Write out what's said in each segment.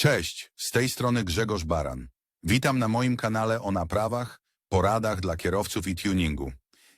Cześć, z tej strony Grzegorz Baran. Witam na moim kanale o naprawach, poradach dla kierowców i tuningu.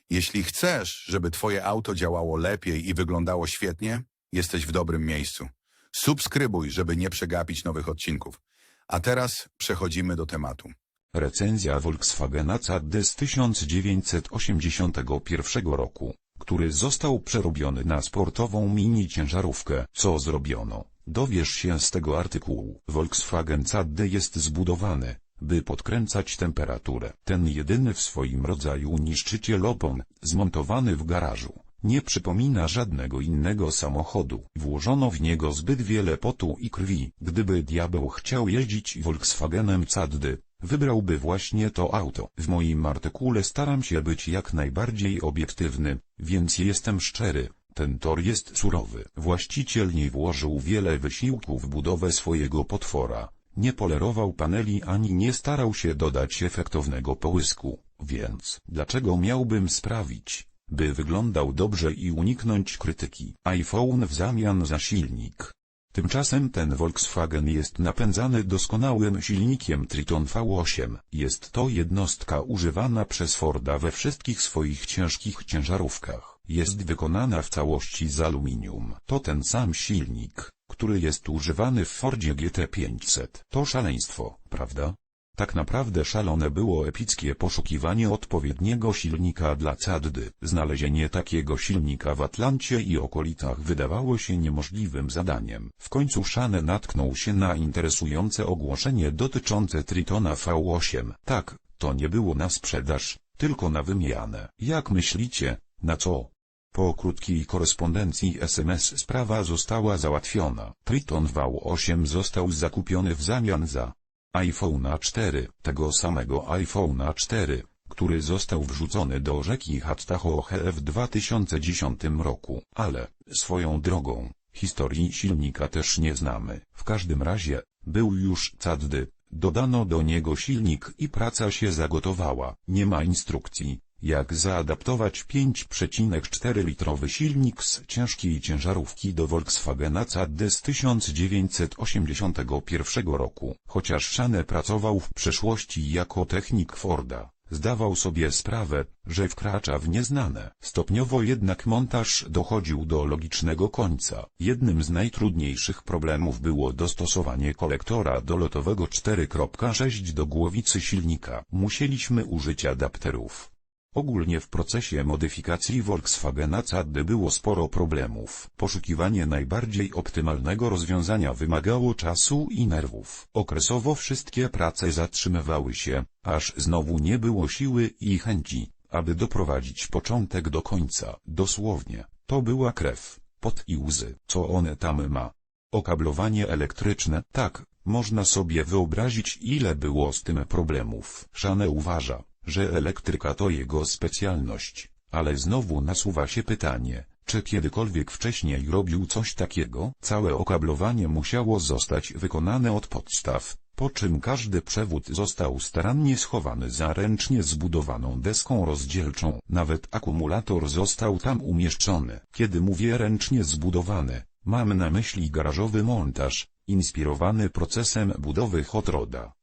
Jeśli chcesz, żeby Twoje auto działało lepiej i wyglądało świetnie, jesteś w dobrym miejscu. Subskrybuj, żeby nie przegapić nowych odcinków. A teraz przechodzimy do tematu. Recenzja Volkswagena CD z 1981 roku, który został przerobiony na sportową mini ciężarówkę. Co zrobiono? Dowiesz się z tego artykułu. Volkswagen CD jest zbudowany, by podkręcać temperaturę. Ten jedyny w swoim rodzaju niszczyciel opon, zmontowany w garażu, nie przypomina żadnego innego samochodu. Włożono w niego zbyt wiele potu i krwi. Gdyby diabeł chciał jeździć Volkswagenem CD, wybrałby właśnie to auto. W moim artykule staram się być jak najbardziej obiektywny, więc jestem szczery. Ten tor jest surowy. Właściciel nie włożył wiele wysiłku w budowę swojego potwora. Nie polerował paneli ani nie starał się dodać efektownego połysku, więc dlaczego miałbym sprawić, by wyglądał dobrze i uniknąć krytyki? iPhone w zamian za silnik. Tymczasem ten Volkswagen jest napędzany doskonałym silnikiem Triton V8. Jest to jednostka używana przez Forda we wszystkich swoich ciężkich ciężarówkach. Jest wykonana w całości z aluminium. To ten sam silnik, który jest używany w Fordzie GT500. To szaleństwo, prawda? Tak naprawdę szalone było epickie poszukiwanie odpowiedniego silnika dla Caddy. Znalezienie takiego silnika w Atlancie i okolicach wydawało się niemożliwym zadaniem. W końcu Shane natknął się na interesujące ogłoszenie dotyczące Tritona V8. Tak, to nie było na sprzedaż, tylko na wymianę. Jak myślicie, na co? Po krótkiej korespondencji SMS sprawa została załatwiona. Triton V8 został zakupiony w zamian za iPhone'a 4, tego samego iPhone'a 4, który został wrzucony do rzeki Hattahohe w 2010 roku. Ale, swoją drogą, historii silnika też nie znamy. W każdym razie, był już caddy, dodano do niego silnik i praca się zagotowała. Nie ma instrukcji, jak zaadaptować 5,4 litrowy silnik z ciężkiej ciężarówki do Volkswagena CD z 1981 roku. Chociaż Shane pracował w przeszłości jako technik Forda, zdawał sobie sprawę, że wkracza w nieznane. Stopniowo jednak montaż dochodził do logicznego końca. Jednym z najtrudniejszych problemów było dostosowanie kolektora dolotowego 4.6 do głowicy silnika. Musieliśmy użyć adapterów. Ogólnie w procesie modyfikacji Volkswagena CD było sporo problemów. Poszukiwanie najbardziej optymalnego rozwiązania wymagało czasu i nerwów. Okresowo wszystkie prace zatrzymywały się, aż znowu nie było siły i chęci, aby doprowadzić początek do końca. Dosłownie, to była krew, pot i łzy. Co one tam ma? Okablowanie elektryczne, tak, można sobie wyobrazić ile było z tym problemów. Szane uważa, że elektryka to jego specjalność, ale znowu nasuwa się pytanie, czy kiedykolwiek wcześniej robił coś takiego? Całe okablowanie musiało zostać wykonane od podstaw, po czym każdy przewód został starannie schowany za ręcznie zbudowaną deską rozdzielczą. Nawet akumulator został tam umieszczony. Kiedy mówię ręcznie zbudowany, mam na myśli garażowy montaż, inspirowany procesem budowy hot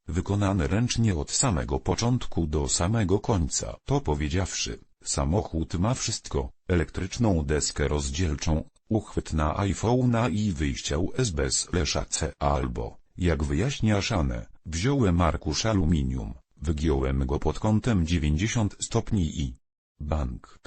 roda, wykonany ręcznie od samego początku do samego końca. To powiedziawszy, samochód ma wszystko, elektryczną deskę rozdzielczą, uchwyt na iPhone'a i wyjścia USB-C albo, jak wyjaśnia Shane, wziąłem arkusz aluminium, wygiąłem go pod kątem 90 stopni i Bank.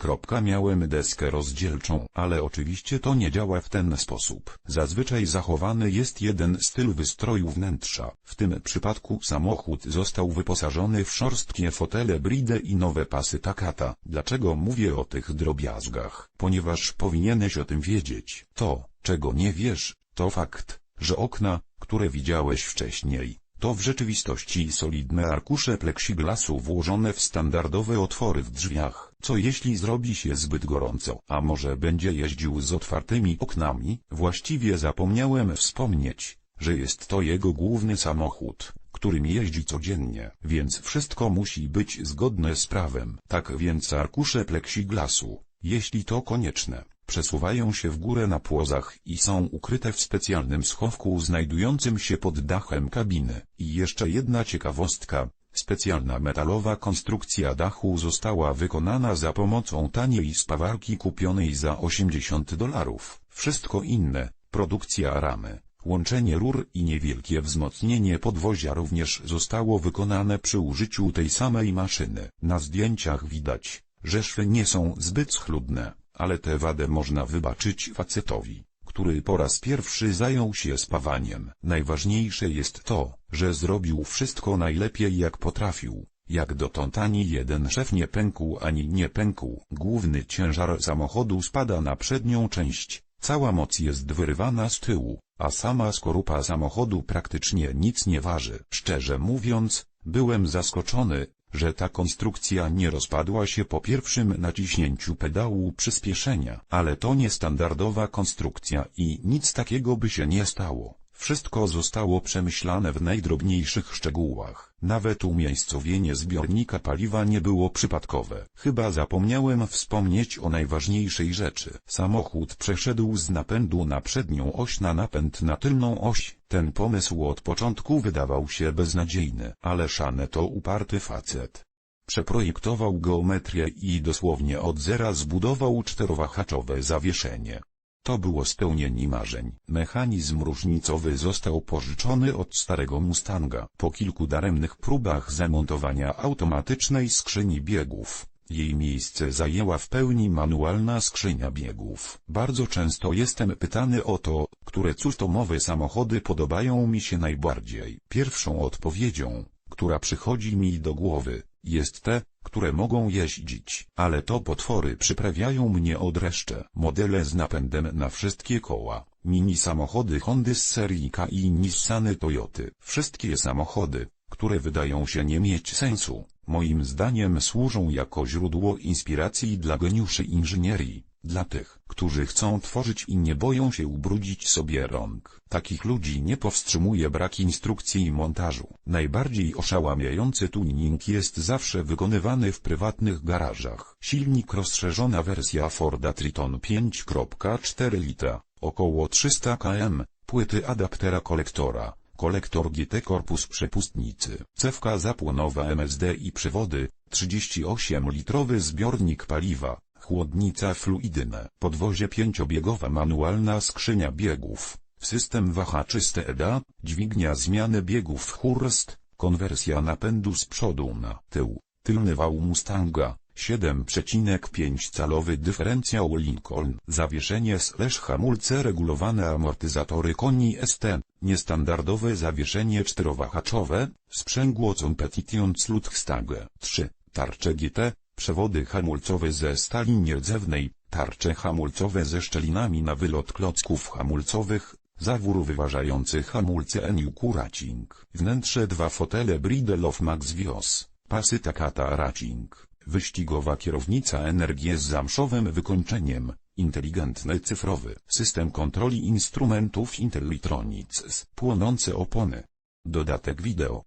Miałem deskę rozdzielczą, ale oczywiście to nie działa w ten sposób. Zazwyczaj zachowany jest jeden styl wystroju wnętrza. W tym przypadku samochód został wyposażony w szorstkie fotele bride i nowe pasy Takata. Dlaczego mówię o tych drobiazgach? Ponieważ powinieneś o tym wiedzieć. To, czego nie wiesz, to fakt, że okna, które widziałeś wcześniej, to w rzeczywistości solidne arkusze pleksiglasu włożone w standardowe otwory w drzwiach. Co jeśli zrobi się zbyt gorąco? A może będzie jeździł z otwartymi oknami? Właściwie zapomniałem wspomnieć, że jest to jego główny samochód, którym jeździ codziennie, więc wszystko musi być zgodne z prawem. Tak więc arkusze pleksiglasu, Jeśli to konieczne, przesuwają się w górę na płozach i są ukryte w specjalnym schowku znajdującym się pod dachem kabiny. I jeszcze jedna ciekawostka. Specjalna metalowa konstrukcja dachu została wykonana za pomocą taniej spawarki kupionej za 80 dolarów. Wszystko inne, produkcja ramy, łączenie rur i niewielkie wzmocnienie podwozia również zostało wykonane przy użyciu tej samej maszyny. Na zdjęciach widać, że szwy nie są zbyt schludne, ale tę wadę można wybaczyć facetowi, który po raz pierwszy zajął się spawaniem. Najważniejsze jest to, że zrobił wszystko najlepiej jak potrafił. Jak dotąd ani jeden szef nie pękł ani nie pękł. Główny ciężar samochodu spada na przednią część, cała moc jest wyrywana z tyłu, a sama skorupa samochodu praktycznie nic nie waży. Szczerze mówiąc, byłem zaskoczony, że ta konstrukcja nie rozpadła się po pierwszym naciśnięciu pedału przyspieszenia. Ale to niestandardowa konstrukcja i nic takiego by się nie stało. Wszystko zostało przemyślane w najdrobniejszych szczegółach. Nawet umiejscowienie zbiornika paliwa nie było przypadkowe. Chyba zapomniałem wspomnieć o najważniejszej rzeczy. Samochód przeszedł z napędu na przednią oś na napęd na tylną oś. Ten pomysł od początku wydawał się beznadziejny, ale Szane to uparty facet. Przeprojektował geometrię i dosłownie od zera zbudował czterowahaczowe zawieszenie. To było spełnienie marzeń. Mechanizm różnicowy został pożyczony od starego Mustanga. Po kilku daremnych próbach zamontowania automatycznej skrzyni biegów, jej miejsce zajęła w pełni manualna skrzynia biegów. Bardzo często jestem pytany o to, które customowe samochody podobają mi się najbardziej. Pierwszą odpowiedzią, która przychodzi mi do głowy, jest te, które mogą jeździć, ale to potwory przyprawiają mnie o dreszcze. Modele z napędem na wszystkie koła, mini samochody Hondy z serii K i Nissany Toyoty. Wszystkie samochody, które wydają się nie mieć sensu, moim zdaniem służą jako źródło inspiracji dla geniuszy inżynierii. Dla tych, którzy chcą tworzyć i nie boją się ubrudzić sobie rąk. Takich ludzi nie powstrzymuje brak instrukcji i montażu. Najbardziej oszałamiający tuning jest zawsze wykonywany w prywatnych garażach. Silnik rozszerzona wersja Forda Triton 5.4 litra, około 300 km, płyty adaptera kolektora. Kolektor GT korpus przepustnicy, cewka zapłonowa MSD i przewody, 38-litrowy zbiornik paliwa, chłodnica fluidyna, podwozie pięciobiegowa manualna skrzynia biegów, system wahaczysty EDA, dźwignia zmiany biegów Hurst, konwersja napędu z przodu na tył, tylny wał Mustanga, 7,5 calowy dyferencjał Lincoln, zawieszenie slash hamulce regulowane amortyzatory koni ST, niestandardowe zawieszenie czterowahaczowe, sprzęgło Competition Slutstage, 3, tarcze GT, przewody hamulcowe ze stali nierdzewnej, tarcze hamulcowe ze szczelinami na wylot klocków hamulcowych, zawór wyważający hamulce Eniuku Racing, wnętrze dwa fotele Bridle of Max Vios, pasy Takata Racing, wyścigowa kierownica energię z zamszowym wykończeniem, inteligentny cyfrowy system kontroli instrumentów Intellitronics, płonące opony. Dodatek wideo